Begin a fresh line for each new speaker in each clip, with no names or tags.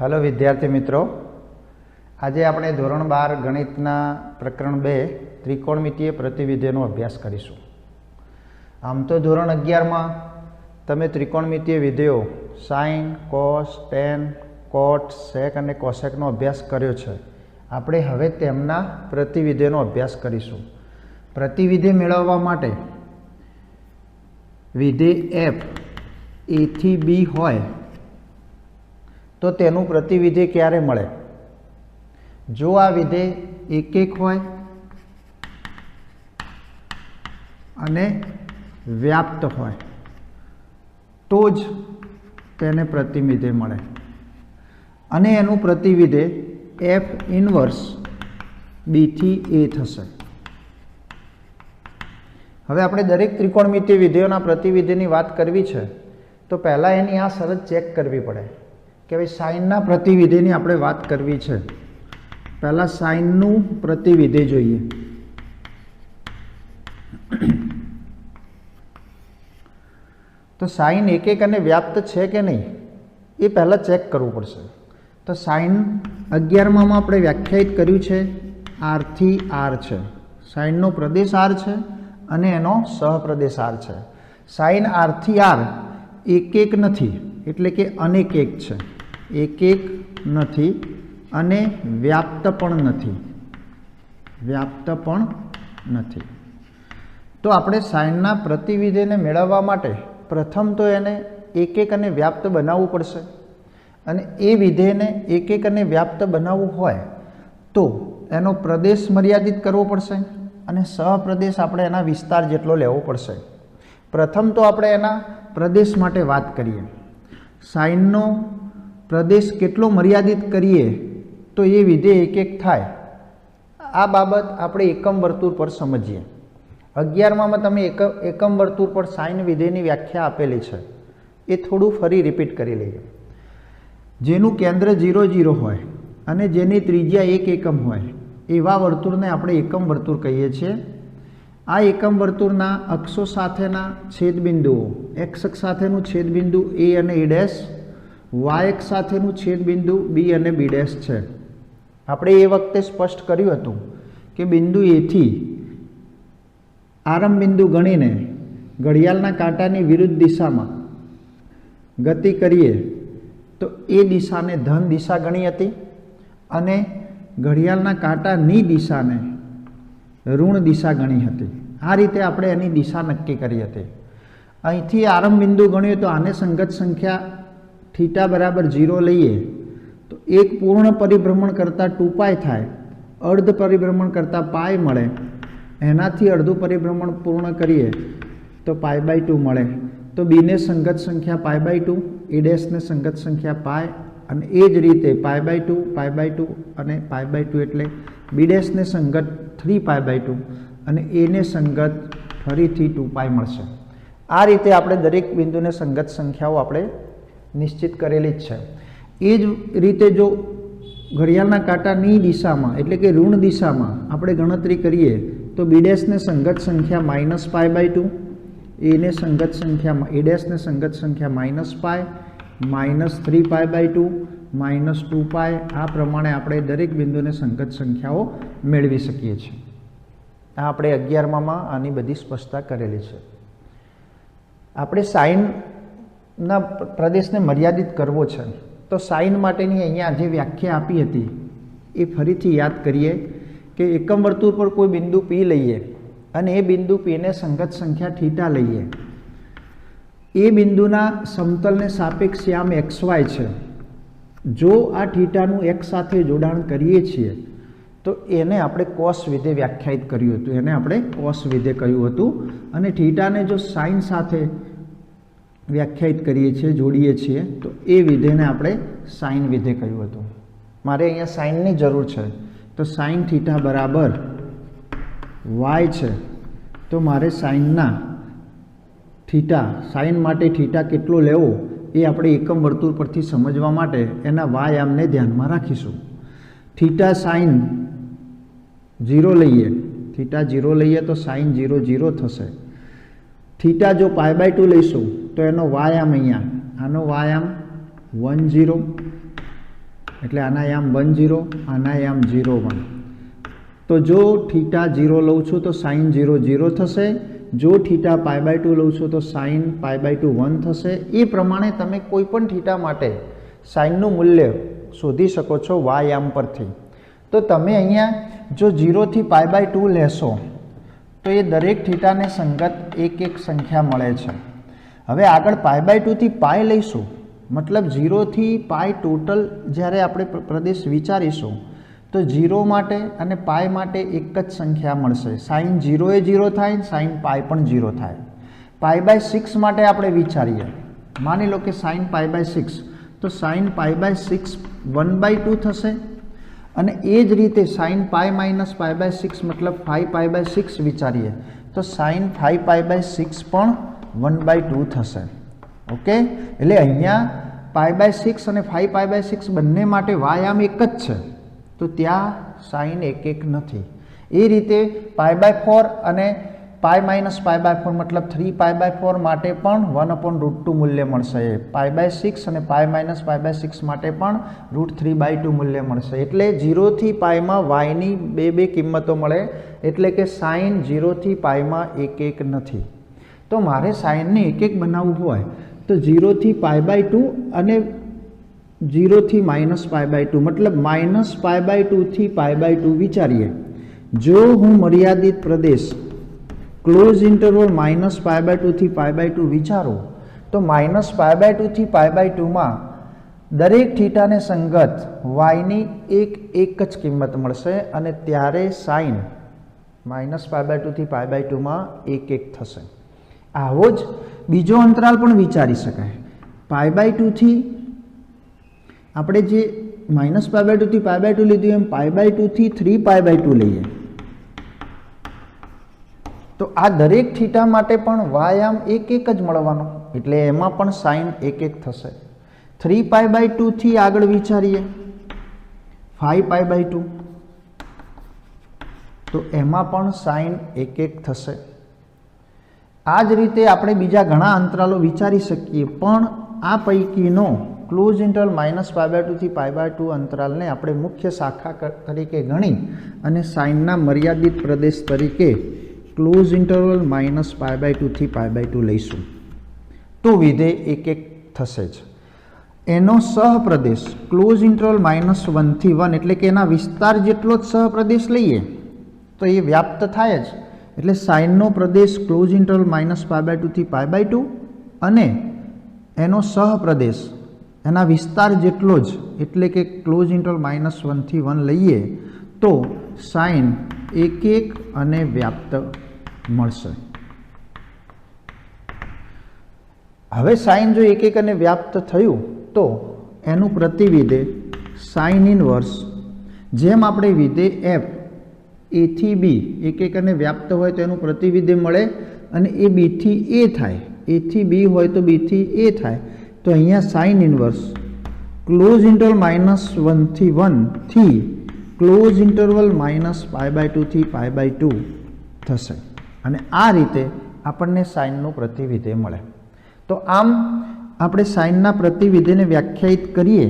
Hello વિદ્યાર્થી મિત્રો. આજે આપણે ધોરણ બાર ગણિતના પ્રકરણ બે ત્રિકોણમિતીય પ્રતિવિધિનો અભ્યાસ કરીશું. આમ તો ધોરણ અગિયારમાં તમે ત્રિકોણમિતીય વિધેયો sine cos, tan, cot, sec અને કોસેકનો અભ્યાસ કર્યો છે. આપણે હવે તેમના પ્રતિવિધિનો અભ્યાસ કરીશું. પ્રતિવિધિ મેળવવા માટે વિધેય એફ એથી બી હોય તો તેનું પ્રતિવિધિ ક્યારે મળે? જો આ વિધેય એક એક હોય અને વ્યાપ્ત હોય, તો જ તેને પ્રતિવિધેય મળે. અને એનું પ્રતિવિધેય એફ ઇનવર્સ બીથી એ થશે. હવે આપણે દરેક ત્રિકોણમિતિ વિધેયોના પ્રતિવિધિની વાત કરવી છે, તો પહેલાં એની આ શરત ચેક કરવી પડે. કે ભાઈ સાઇનના પ્રતિવિધિની આપણે વાત કરવી છે. પહેલાં સાઇનનું પ્રતિવિધિ જોઈએ. તો સાઇન એક એક અને વ્યાપ્ત છે કે નહીં? એ પહેલાં ચેક કરવું પડશે. તો સાઇન અગિયારમાં આપણે વ્યાખ્યાયિત કર્યું છે આરથી આર છે. સાઇનનો પ્રદેશ આર છે અને એનો સહપ્રદેશ આર છે. સાઇન આરથી આર એક એક નથી, એટલે કે અનેક એક છે. એક એક નથી અને વ્યાપ્ત પણ નથી. વ્યાપ્ત પણ નથી. તો આપણે સાઇનના પ્રતિવિધિને મેળવવા માટે પ્રથમ તો એને એક એક અને વ્યાપ્ત બનાવવું પડશે. અને એ વિધેયને એક એક અને વ્યાપ્ત બનાવવું હોય તો એનો પ્રદેશ મર્યાદિત કરવો પડશે અને સહપ્રદેશ આપણે એના વિસ્તાર જેટલો લેવો પડશે. પ્રથમ તો આપણે એના પ્રદેશ માટે વાત કરીએ. સાઇનનો પ્રદેશ કેટલો મર્યાદિત કરીએ, તો એ વિધેય એક એક થાય. આ બાબત આપણે એકમ વર્તુળ પર સમજીએ. અગિયારમાં તમે એક એકમ વર્તુળ પર સાઇન વિધેયની વ્યાખ્યા આપેલી છે. એ થોડું ફરી રિપીટ કરી લઈએ. જેનું કેન્દ્ર ઝીરો ઝીરો હોય અને જેની ત્રિજ્યા એક એકમ હોય, એવા વર્તુળને આપણે એકમ વર્તુળ કહીએ છીએ. આ એકમ વર્તુળના અક્ષો સાથેના છેદબિંદુઓ એક્સ સાથેનું છેદબિંદુ એ અને એ ડેશ વાય એક સાથેનું છેદબિંદુ બી અને બી ડેશ છે. આપણે એ વખતે સ્પષ્ટ કર્યું હતું કે બિંદુ એથી આરંભ બિંદુ ગણીને ઘડિયાળના કાંટાની વિરુદ્ધ દિશામાં ગતિ કરીએ તો એ દિશાને ધન દિશા ગણી હતી અને ઘડિયાળના કાંટાની દિશાને ઋણ દિશા ગણી હતી. આ રીતે આપણે એની દિશા નક્કી કરી હતી. અહીંથી આરંભ બિંદુ ગણ્યું તો આને સંગત સંખ્યા થીટા બરાબર ઝીરો લઈએ, તો એક પૂર્ણ પરિભ્રમણ કરતાં ટુ પાય થાય, અર્ધ પરિભ્રમણ કરતાં પાય મળે, એનાથી અડધું પરિભ્રમણ પૂર્ણ કરીએ, તો પાય બાય ટુ મળે. તો બીને સંગત સંખ્યા પાય બાય ટુ, એ સંગત સંખ્યા પાય અને એ જ રીતે pi by two pi by two, અને પાય બાય ટુ એટલે બી ડેશને સંગત થ્રી પાય બાય ટુ, અને એને સંગત ફરીથી ટુ પાય મળશે. આ રીતે આપણે દરેક બિંદુને સંગત સંખ્યાઓ આપણે નિશ્ચિત કરેલી જ છે. એ જ રીતે જો ઘડિયાળના કાંટાની દિશામાં, એટલે કે ઋણ દિશામાં આપણે ગણતરી કરીએ, તો બી ડેશને સંગત સંખ્યા માઇનસ પાય બાય ટુ એને સંગત સંખ્યા એ ડેશને સંગત સંખ્યા minus pi, minus three pi by two, minus two pi, આ પ્રમાણે આપણે દરેક બિંદુને સંગત સંખ્યાઓ મેળવી શકીએ છીએ. આ આપણે અગિયારમાં આની બધી સ્પષ્ટતા કરેલી છે. આપણે સાઇનના પ્રદેશને મર્યાદિત કરવો છે. તો સાઇન માટેની અહીંયા જે વ્યાખ્યા આપી હતી, એ ફરીથી યાદ કરીએ કે એકમ વર્તુળ પર કોઈ બિંદુ પી લઈએ અને એ બિંદુ પીને સંગત સંખ્યા થીટા લઈએ. એ બિંદુના સમતલને સાપેક્ષ આમ એક્સ વાય છે. જો આ થીટાનું એક્સ સાથે જોડાણ કરીએ છીએ, તો એને આપણે કોસ વિધે વ્યાખ્યાયિત કર્યું હતું. એને આપણે કોસ વિધે કહ્યું હતું. અને થીટાને જો સાઇન સાથે વ્યાખ્યાયિત કરીએ છીએ, જોડીએ છીએ, તો એ વિધેને આપણે સાઇન વિધે કહ્યું હતું. મારે અહીંયા સાઇનની જરૂર છે. તો સાઇન થીટા બરાબર વાય છે. તો મારે સાઇનના થીટા સાઇન માટે થીટા કેટલો લેવો એ આપણે એકમ વર્તુળ પરથી સમજવા માટે એના વાય આમને ધ્યાનમાં રાખીશું. થીટા સાઇન ઝીરો લઈએ. થીટા ઝીરો લઈએ તો સાઇન ઝીરો ઝીરો થશે. થીટા જો પાય બાય ટુ લઈશું તો એનો વાયામ અહીંયા. આનો વાયામ વન ઝીરો એટલે આના યામ વન જીરો આના યામ જીરો વન તો જો થીટા ઝીરો લઉં છું તો સાઇન ઝીરો ઝીરો થશે. જો થીટા પાય બાય ટુ લઉં છું તો sine pi by two one થશે. એ પ્રમાણે તમે કોઈ પણ થીટા માટે સાઇનનું મૂલ્ય શોધી શકો છો વાયામ પરથી. તો તમે અહીંયા જો જીરોથી પાય બાય ટુ લેશો, તો એ દરેક થીટાને સંગત એક એક સંખ્યા મળે છે. હવે આગળ પાય બાય ટુથી પાય લઈશું. મતલબ ઝીરોથી પાય ટોટલ જ્યારે આપણે પ્રદેશ વિચારીશું, તો ઝીરો માટે અને પાય માટે એક જ સંખ્યા મળશે. સાઇન ઝીરો એ ઝીરો થાય સાઇન પાય પણ ઝીરો થાય. પાય બાય સિક્સ માટે આપણે વિચારીએ. માની લો કે સાઇન પાય બાય સિક્સ તો sine pi by six one by two થશે. અને એ જ રીતે sine pi minus pi by six મતલબ ફાઈવ પાય બાય સિક્સ વિચારીએ. તો sine five pi by six પણ વન બાય ટુ થશે. ઓકે એટલે અહીંયા પાય બાય સિક્સ અને ફાઈવ પાય બાય સિક્સ બંને માટે વાયામ એક જ છે. તો ત્યાં સાઇન એક એક નથી. એ રીતે પાય બાય ફોર અને pi minus pi by four મતલબ થ્રી પાય બાય ફોર માટે પણ વન અપોન રૂટ ટુ મૂલ્ય મળશે. પાય બાય સિક્સ અને pi minus pi by six માટે પણ રૂટ થ્રી બાય ટુ મૂલ્ય મળશે. એટલે ઝીરોથી પાયમાં વાયની બે બે કિંમતો મળે. એટલે કે સાઇન ઝીરોથી પાયમાં એક એક નથી. તો મારે સાઇનને એક એક બનાવવું હોય તો ઝીરોથી પાય બાય ટુ અને ઝીરોથી માઇનસ પાય બાય ટુ મતલબ માઇનસ પાય બાય ટુથી પાય બાય ટુ વિચારીએ જો હું મર્યાદિત પ્રદેશ close interval minus pi by ટુથી pi by two વિચારું તો માઇનસ પાય બાય ટુથી પાય બાય ટુમાં દરેક થીટાને સંગત વાયની એક એક જ કિંમત મળશે અને ત્યારે સાઇન માઇનસ પાય બાય ટુથી પાય બાય ટુમાં એક એક થશે આવો જ બીજો અંતરાલ પણ વિચારી શકાય. પાય બાય ટુથી આપણે જે માઇનસ પાય બાય ટુથી પાય બાય ટુ લીધું એમ પાય બાય ટુથી થ્રી પાય બાય ટુ લઈએ. તો આ દરેક થીટા માટે પણ વાયામ એક એક જ મળવાનો. એટલે એમાં પણ સાઇન એક એક થશે. થ્રી પાય બાય ટુથી આગળ વિચારીએ. ફાઈવ પાય બાય ટુ તો એમાં પણ સાઇન એક એક થશે. આ જ રીતે આપણે બીજા ઘણા અંતરાલો વિચારી શકીએ, પણ આ પૈકીનો close interval minus pi by ટુથી pi by two અંતરાલને આપણે મુખ્ય શાખા તરીકે ગણી અને સાઇનના મર્યાદિત પ્રદેશ તરીકે close interval minus pi by ટુથી pi by two લઈશું. તો વિધેય એક એક થશે જ. એનો સહપ્રદેશ ક્લોઝ ઇન્ટરવલ માઇનસ વનથી વન એટલે કે એના વિસ્તાર જેટલો જ સહપ્રદેશ લઈએ, તો એ વ્યાપ્ત થાય જ. એટલે સાઇનનો પ્રદેશ close interval minus pi by ટુથી pi by two અને એનો સહપ્રદેશ, એના વિસ્તાર જેટલો જ, એટલે કે ક્લોઝ ઇન્ટરવલ માઇનસ વનથી વન લઈએ, તો સાઇન એક એક અને વ્યાપ્ત મળશે. હવે સાઇન જો એક એક અને વ્યાપ્ત થયું, તો એનું પ્રતિવિધે સાઇન ઇનવર્સ જેમ આપણે વિધે એફ એથી બી એક એકને વ્યાપ્ત હોય તો એનું પ્રતિવિધિ મળે અને એ બીથી એ થાય. એથી બી હોય તો બીથી એ થાય. તો અહીંયા sine inverse close interval minus વનથી વનથી close interval minus pi by ટુથી pi by two થશે. અને આ રીતે આપણને સાઇનનું પ્રતિવિધેય મળે. તો આમ આપણે સાઇનના પ્રતિવિધેયને વ્યાખ્યાયિત કરીએ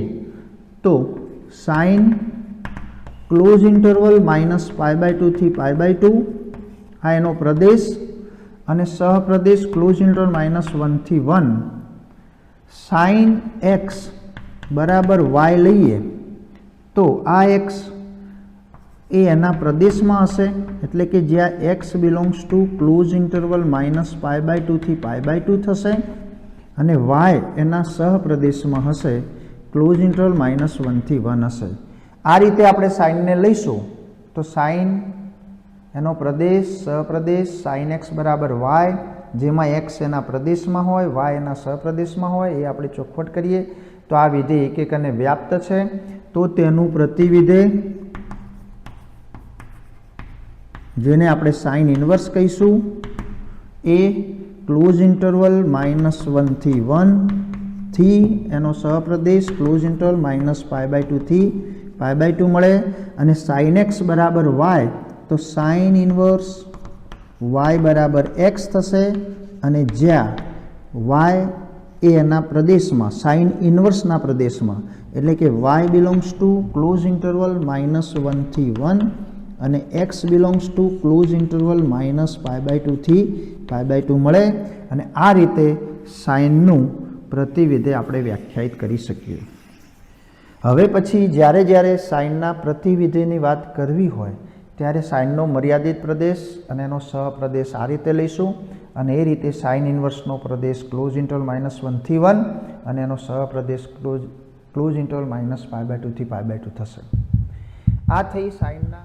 તો sine close interval minus pi by ટુથી pi by two આ એનો પ્રદેશ અને સહપ્રદેશ ક્લોઝ ઇન્ટરવલ માઇનસ વનથી વન સાઇન એક્સ બરાબર વાય લઈએ તો આ એક્સ એ એના પ્રદેશમાં હશે. એટલે કે જ્યાં x belongs to close interval minus pi by ટુથી pi by two થશે અને વાય એના સહપ્રદેશમાં હશે. ક્લોઝ ઇન્ટરવલ માઇનસ વનથી વન હશે. આ રીતે આપણે સાઇનને લઈશું. તો સાઇન એનો પ્રદેશ સહપ્રદેશ સાઇન એક્સ બરાબર વાય, જેમાં એક્સ એના પ્રદેશમાં હોય, વાય એના સહપ્રદેશમાં હોય, એ આપણે ચોખવટ કરીએ. તો આ વિધેય એક એક અને વ્યાપ્ત છે. તો તેનું પ્રતિવિધેય જેને આપણે સાઇન ઇન્વર્સ કહીશું, એ ક્લોઝ ઇન્ટરવલ માઇનસ વનથી વનથી એનો સહપ્રદેશ close interval minus pi by ટુથી pi by two મળે અને સાઇન એક્સ બરાબર વાય તો સાઇન ઇન્વર્સ વાય બરાબર એક્સ થશે અને જ્યાં વાય એ એના પ્રદેશમાં સાઇન ઇન્વર્સના પ્રદેશમાં. એટલે કે y belongs to close interval minus વનથી one અને x belongs to close interval minus pi by ટુથી pi by two મળે. અને આ રીતે સાઇનનું પ્રતિવિધે આપણે વ્યાખ્યાયિત કરી શકીએ. હવે પછી જ્યારે જ્યારે સાઇનના પ્રતિવિધિની વાત કરવી હોય, ત્યારે સાઇનનો મર્યાદિત પ્રદેશ અને એનો સહપ્રદેશ આ રીતે લઈશું. અને એ રીતે સાઇન ઇન્વર્સનો પ્રદેશ ક્લોઝ ઇન્ટરવલ માઇનસ વનથી વન અને એનો સહપ્રદેશ close close interval minus pi by ટુથી pi by two થશે. આ થઈ સાઇનના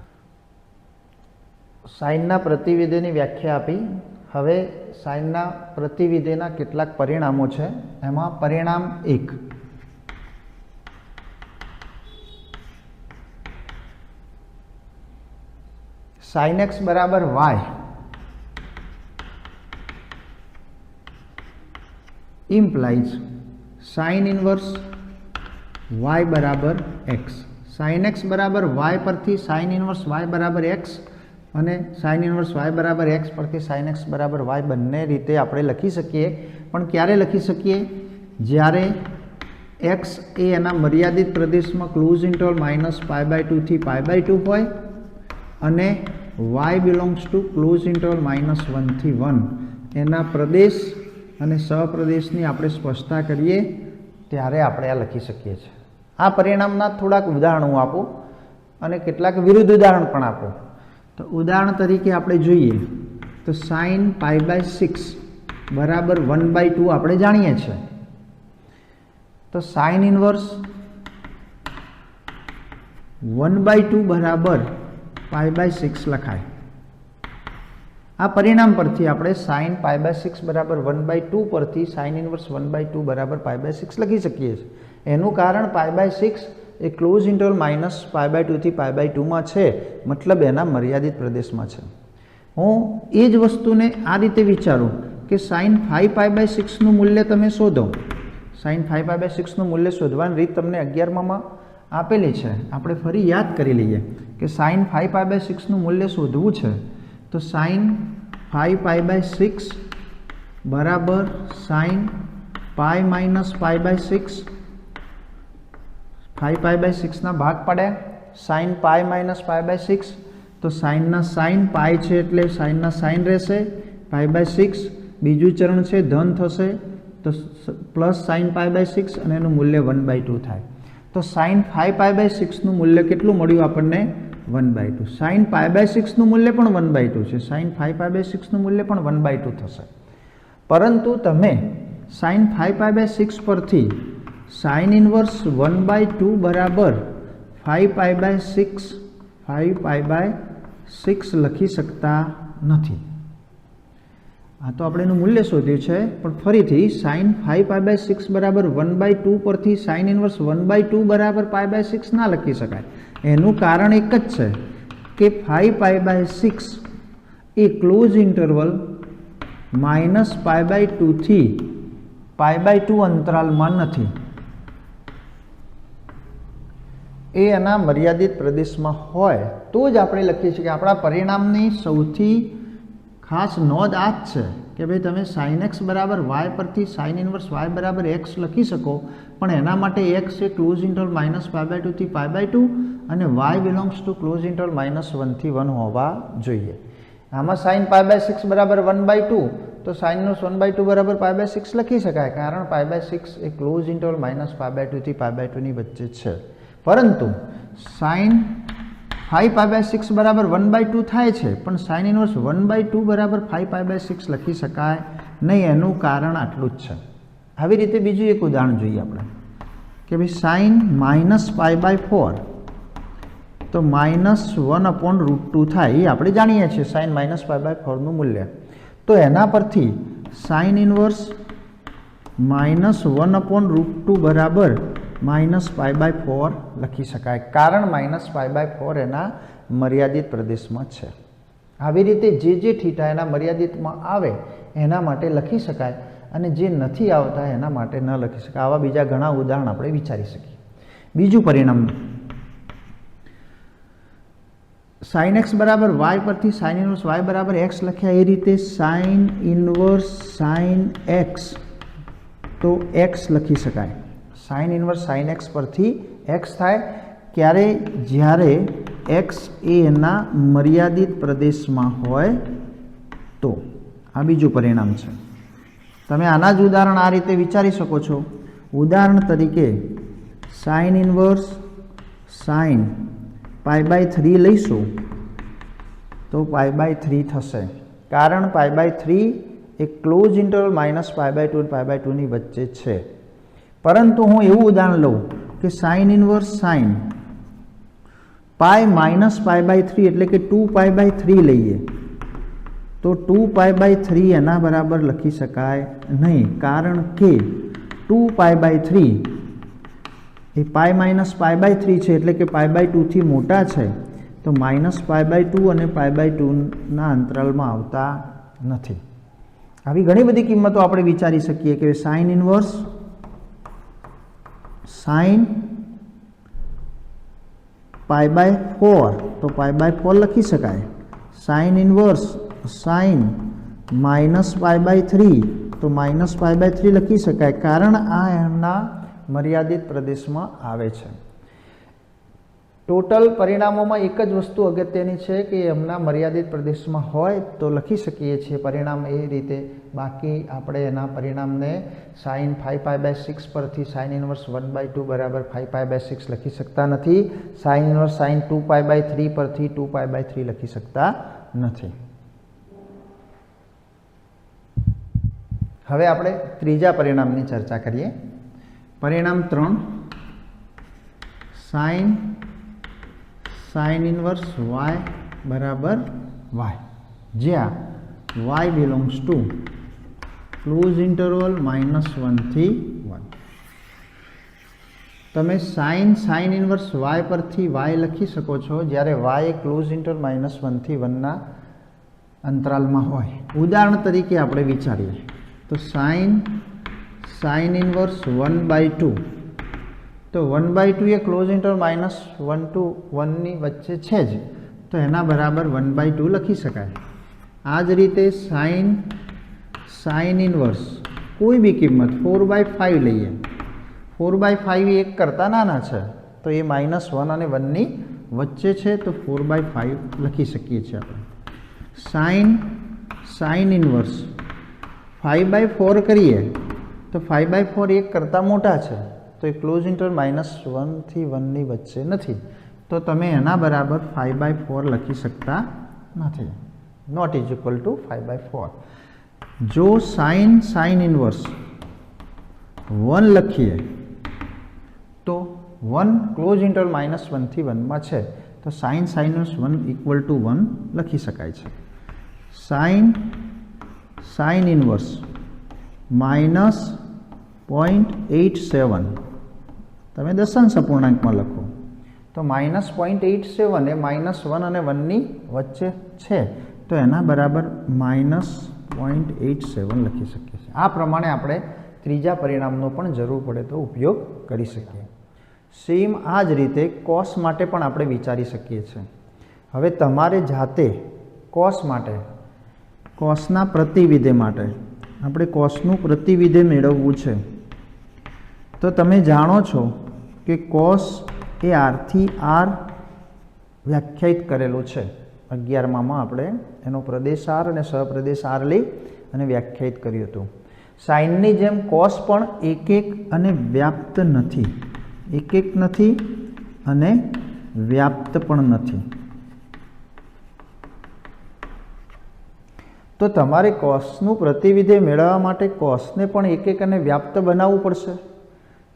સાઇનના પ્રતિવિધિની વ્યાખ્યા આપી. હવે સાઇનના પ્રતિવિધિના કેટલાક પરિણામો છે. એમાં પરિણામ એક. સાઇન એક્સ બરાબર y implies sine inverse y બરાબર એક્સ સાઇન એક્સ બરાબર વાય પરથી સાઇન ઇન્વર્સ વાય બરાબર એક્સ અને સાઇન ઇન્વર્સ વાય બરાબર એક્સ પરથી સાઇન એક્સ બરાબર વાય બંને રીતે આપણે લખી શકીએ. પણ ક્યારે લખી શકીએ? જ્યારે એક્સ એ એના મર્યાદિત પ્રદેશમાં close interval minus pi by ટુથી pi by two હોય અને y belongs to close interval minus વનથી one એના પ્રદેશ અને સહપ્રદેશની આપણે સ્પષ્ટતા કરીએ, ત્યારે આપણે આ લખી શકીએ છીએ. આ પરિણામના થોડાક ઉદાહરણો આપો અને કેટલાક વિરુદ્ધ ઉદાહરણ પણ આપો. તો ઉદાહરણ તરીકે આપણે જોઈએ, તો સાઇન પાઈ બાય સિક્સ બરાબર વન બાય ટુ આપણે જાણીએ છીએ. તો sine inverse one by two બરાબર પાઈ બાય સિક્સ લખાય. આ પરિણામ પરથી આપણે સાઇન પાઈ બાય સિક્સ બરાબર વન બાય ટુ પરથી sine inverse one by two બરાબર પાઈ બાય સિક્સ લખી શકીએ છીએ. એનું કારણ pi by six A close interval minus pi by ટુથી pi by ટુમાં છે. મતલબ એના મર્યાદિત પ્રદેશમાં છે. હું એ જ વસ્તુને આ રીતે વિચારું કે સાઇન ફાઈવ પાઈ બાય સિક્સનું મૂલ્ય તમે શોધો. સાઇન ફાઈવ પાઈ બાય સિક્સનું મૂલ્ય શોધવાની રીત તમને અગિયારમાં આપેલી છે. આપણે ફરી યાદ કરી લઈએ. કે સાઇન ફાઈવ પાય બાય સિક્સનું મૂલ્ય શોધવું છે, તો sine five pi by six બરાબર sine pi minus pi by six five pi by સિક્સના ભાગ પડ્યા sine pi minus pi by six તો સાઇનના સાઇન પાય છે એટલે સાઇનના સાઇન રહેશે. પાઈ બાય સિક્સ બીજું ચરણ છે ધન થશે, તો plus sine pi by six અને એનું મૂલ્ય વન બાય ટુ થાય. તો સાઇન ફાઈવ પાય બાય સિક્સનું મૂલ્ય કેટલું મળ્યું આપણને? One by two sine five by સિક્સનું મૂલ્ય પણ વન બાય ટુ છે. સાઇન ફાઈવ પાઈ બાય સિક્સનું મૂલ્ય પણ વન બાય ટુ થશે. પરંતુ તમે sine five pi by six પરથી sine inverse one by two બરાબર five pi by six five pi by six લખી શકતા નથી. આ તો આપણે એનું મૂલ્ય શોધ્યું છે, પણ ફરીથી sine five pi by six બરાબર વન બાય ટુ પરથી sine inverse one by two બરાબર પાઈ બાય સિક્સ ના લખી શકાય. એનું કારણ એક જ છે કે five pi by six A close interval minus pi by ટુથી pi by two અંતરાલમાં નથી. એ એના મર્યાદિત પ્રદેશમાં હોય તો જ આપણે લખીએ છીએ કે આપણા પરિણામની સૌથી ખાસ નોંધ આ જ છે. કે ભાઈ તમે સાઇન એક્સ બરાબર વાય પરથી સાઇન ઇન્વર્સ વાય બરાબર એક્સ લખી શકો, પણ એના માટે x A close interval minus pi by ટુથી pi by two અને y belongs to close interval minus વનથી one હોવા જોઈએ. આમાં સાઇન પાય બાય સિક્સ બરાબર વન બાય ટુ તો સાઇનનો વન બાય ટુ બરાબર પાય બાય સિક્સ લખી શકાય, કારણ pi by six A close interval minus pi by ટુથી pi by ટુની વચ્ચે છે. પરંતુ sine five pi by six બરાબર વન બાય ટુ થાય છે, પણ sine inverse one by two બરાબર ફાઈવ પાય બાય સિક્સ લખી શકાય નહીં, એનું કારણ આટલું જ છે. આવી રીતે બીજું એક ઉદાહરણ જોઈએ આપણે, કે ભાઈ sine minus pi by four તો minus one upon root two થાય, એ આપણે જાણીએ છીએ સાઇન માઇનસ પાય બાય ફોરનું મૂલ્ય. તો એના પરથી sine inverse minus one upon root two બરાબર માઇનસ પાઈ બાય ફોર લખી શકાય. કારણ માઇનસ પાઈ બાય ફોર એના મર્યાદિત પ્રદેશમાં છે. આવી રીતે જે જે થીટા એના મર્યાદિતમાં આવે, એના માટે લખી શકાય અને જે નથી આવતા એના માટે ન લખી શકાય. આવા બીજા ઘણા ઉદાહરણ આપણે વિચારી શકીએ. બીજું પરિણામ. સાઇન એક્સ બરાબર વાય પરથી સાઇન ઇનવર્સ વાય બરાબર એક્સ લખ્યા. એ રીતે સાઇન ઇનવર્સ સાઇન એક્સ તો એક્સ લખી શકાય. સાઇન ઇન્વર્સ સાઇન એક્સ પરથી એક્સ થાય, ક્યારે? જ્યારે એક્સ એ એના મર્યાદિત પ્રદેશમાં હોય તો. આ બીજું પરિણામ છે. તમે આના જ ઉદાહરણ આ રીતે વિચારી શકો છો. ઉદાહરણ તરીકે sine inverse sine pi by three લઈશું, તો પાય બાય થ્રી થશે. કારણ pi by three A close interval minus pi by two pi by ટુની વચ્ચે છે. પરંતુ હું એવું ઉદાહરણ લઉં કે sine inverse sine pi minus pi by three એટલે કે ટુ પાય બાય થ્રી લઈએ, તો ટુ પાય બાય થ્રી એના બરાબર લખી શકાય નહીં. કારણ કે two pi by three A pi minus pi by three છે એટલે કે પાય બાય ટુથી મોટા છે, તો માઇનસ પાય બાય ટુ અને પાય બાય ટુના અંતરાલમાં આવતા નથી. આવી ઘણી બધી કિંમતો આપણે વિચારી શકીએ કે sine inverse sine pi by four તો પાય બાય ફોર લખી શકાય. Sine inverse sine minus pi by three તો માઇનસ પાય બાય થ્રી લખી શકાય. કારણ આ એમના મર્યાદિત પ્રદેશમાં આવે છે. ટોટલ પરિણામોમાં એક જ વસ્તુ અગત્યની છે કે એમના મર્યાદિત પ્રદેશમાં હોય તો લખી શકીએ છીએ. પરિણામ એ રીતે. બાકી આપણે એના પરિણામને sine five pi by six પરથી sine inverse one by two બરાબર ફાઈવ પાઈ બાય સિક્સ લખી શકતા નથી. Sine inverse sine two pi by three પરથી ટુ પાય બાય થ્રી લખી શકતા નથી. હવે આપણે ત્રીજા પરિણામની ચર્ચા કરીએ. પરિણામ ત્રણ. સાઇન સાઇન ઇન્વર્સ વાય બરાબર વાય જ્યાં y belongs to close interval minus વનથી one તમે સાઇન સાઇન ઇન્વર્સ વાય પરથી વાય લખી શકો છો જ્યારે વાય ક્લોઝ ઇન્ટરવલ માઇનસ વનથી વનના અંતરાલમાં હોય. ઉદાહરણ તરીકે આપણે વિચારીએ. તો sine sine inverse one by two તો one by two A close inter minus one two વનની વચ્ચે છે જ. તો એના બરાબર વન બાય ટુ લખી શકાય. આ જ રીતે સાઇન સાઇન ઇનવર્સ કોઈ બી કિંમત ફોર બાય ફાઇવ લઈએ. ફોર બાય ફાઇવ એક કરતાં નાના છે. તો એ માઇનસ વન અને વનની વચ્ચે છે. તો ફોર બાય ફાઇવ લખી શકીએ છીએ આપણે. Sine sine inverse five by four કરીએ. તો ફાઇવ બાય ફોર એક કરતાં મોટા છે. તો એ ક્લોઝ ઇન્ટર માઇનસ વનથી વનની વચ્ચે નથી. તો તમે એના બરાબર ફાઇવ બાય ફોર લખી શકતા નથી. Not is equal to five by four જો સાઇન સાઇન ઇન્વર્સ વન લખીએ, તો વન ક્લોઝ ઇન્ટર માઇનસ વનથી વનમાં છે. તો sine sinus one equal to one લખી શકાય છે. Sine sine inverse minus point eight seven તમે દશાંશ અપૂર્ણાંકમાં લખો. તો માઇનસ પોઈન્ટ એઇટ સેવન એ માઇનસ વન અને વનની વચ્ચે છે. તો એના બરાબર માઇનસ પોઈન્ટ એઇટ સેવન લખી શકીએ છીએ. આ પ્રમાણે આપણે ત્રીજા પરિણામનો પણ જરૂર પડે તો ઉપયોગ કરી શકીએ. સેમ આ જ રીતે કોસ માટે પણ આપણે વિચારી શકીએ છીએ. હવે તમારે જાતે કોસ માટે કોસના પ્રતિવિધે માટે, આપણે કોસનું પ્રતિવિધે મેળવવું છે. તો તમે જાણો છો કે કોસ એ આરથી આર વ્યાખ્યાયિત કરેલું છે. અગિયારમામાં આપણે એનો પ્રદેશ આર અને સહપ્રદેશ આર લઈ અને વ્યાખ્યાયિત કર્યું હતું. સાઇનની જેમ કોસ પણ એક એક અને વ્યાપ્ત નથી. એક એક નથી અને વ્યાપ્ત પણ નથી. તો તમારે કોસનું પ્રતિવિધેય મેળવવા માટે કોસને પણ એક એક અને વ્યાપ્ત બનાવવું પડશે.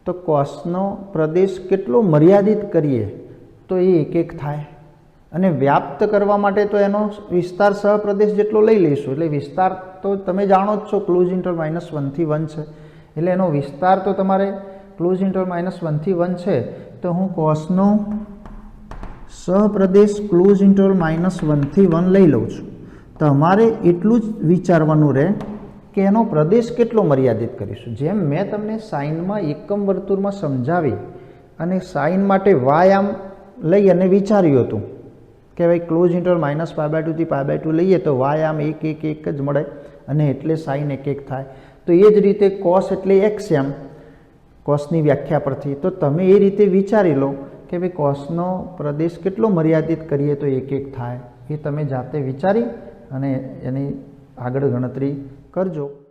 તો કોસનો પ્રદેશ કેટલો મર્યાદિત કરીએ તો એ એક એક થાય. અને વ્યાપ્ત કરવા માટે તો એનો વિસ્તાર સહપ્રદેશ જેટલો લઈ લઈશું. એટલે વિસ્તાર તો તમે જાણો જ છો ક્લોઝ ઇન્ટર માઇનસ વનથી વન છે. એટલે એનો વિસ્તાર તો તમારે ક્લોઝ ઇન્ટર માઇનસ વનથી વન છે. તો હું કોસનો સહપ્રદેશ ક્લોઝ ઇન્ટર માઇનસ વનથી વન લઈ લઉં છું. તમારે એટલું જ વિચારવાનું રહે કે એનો પ્રદેશ કેટલો મર્યાદિત કરીશું? જેમ મેં તમને સાઇનમાં એકમ વર્તુળમાં સમજાવી અને સાઇન માટે વાય આમ લઈ અને વિચાર્યું હતું કે ભાઈ close inter minus pi by ટુથી pi by two લઈએ તો વાય આમ એક એક એક જ મળે અને એટલે સાઇન એક એક થાય. તો એ જ રીતે કોસ એટલે એક્સ એમ કોસની વ્યાખ્યા પરથી. તો તમે એ રીતે વિચારી લો કે ભાઈ કોસનો પ્રદેશ કેટલો મર્યાદિત કરીએ તો એક એક થાય એ તમે જાતે વિચારી અને એની આગળ ગણતરી કરજો.